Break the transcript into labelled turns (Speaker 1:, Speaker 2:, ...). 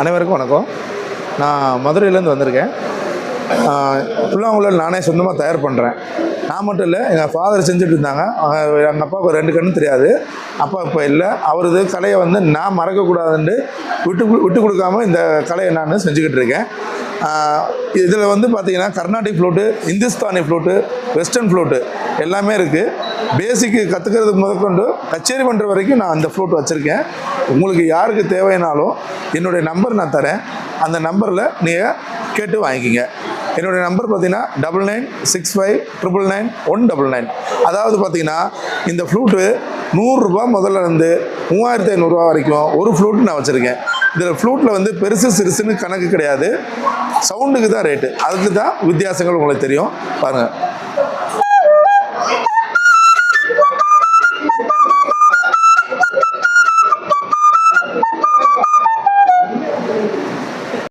Speaker 1: அனைவருக்கும் வணக்கம். நான் மதுரையிலேருந்து வந்திருக்கேன். புல்லாங்குழல் நானே சொந்தமாக தயார் பண்ணுறேன் நான் மட்டும் இல்லை எங்கள் ஃபாதர் செஞ்சுட்டு இருந்தாங்க. எங்கள் அப்பாவுக்கு ரெண்டு கண்ணும் தெரியாது. அப்பா இப்போ இல்லை. அவரது கலையை வந்து நான் மறக்கக்கூடாதுன்ட்டு விட்டு விட்டு கொடுக்காம இந்த கலையை நான் செஞ்சுக்கிட்டு இருக்கேன். இதில் வந்து பார்த்தீங்கன்னா Carnatic flute Hindustani flute western flute எல்லாமே இருக்குது பேசிக்கு கற்றுக்கிறதுக்கு முதற்கொண்டு கச்சேரி பண்ணுற வரைக்கும் நான் அந்த ஃப்ளூட் வச்சுருக்கேன். உங்களுக்கு யாருக்கு தேவைனாலும் என்னுடைய நம்பர் நான் தரேன். அந்த நம்பரில் நீங்கள் கேட்டு வாங்கிக்கிங்க. என்னுடைய நம்பர் பார்த்தீங்கன்னா double nine six five triple nine one double nine அதாவது பார்த்தீங்கன்னா இந்த ஃப்ளூட்டு நூறுரூபா முதல்ல இருந்து மூவாயிரத்தி ஐநூறுரூவா வரைக்கும் ஒரு ஃப்ளூட் நான் வச்சுருக்கேன். இதில் ஃப்ளூட்டில் வந்து பெருசு சிறுசுன்னு கணக்கு கிடையாது. சவுண்டுக்கு தான் ரேட்டு அதுக்கு தான் வித்தியாசங்கள் உங்களுக்கு தெரியும். பாருங்கள்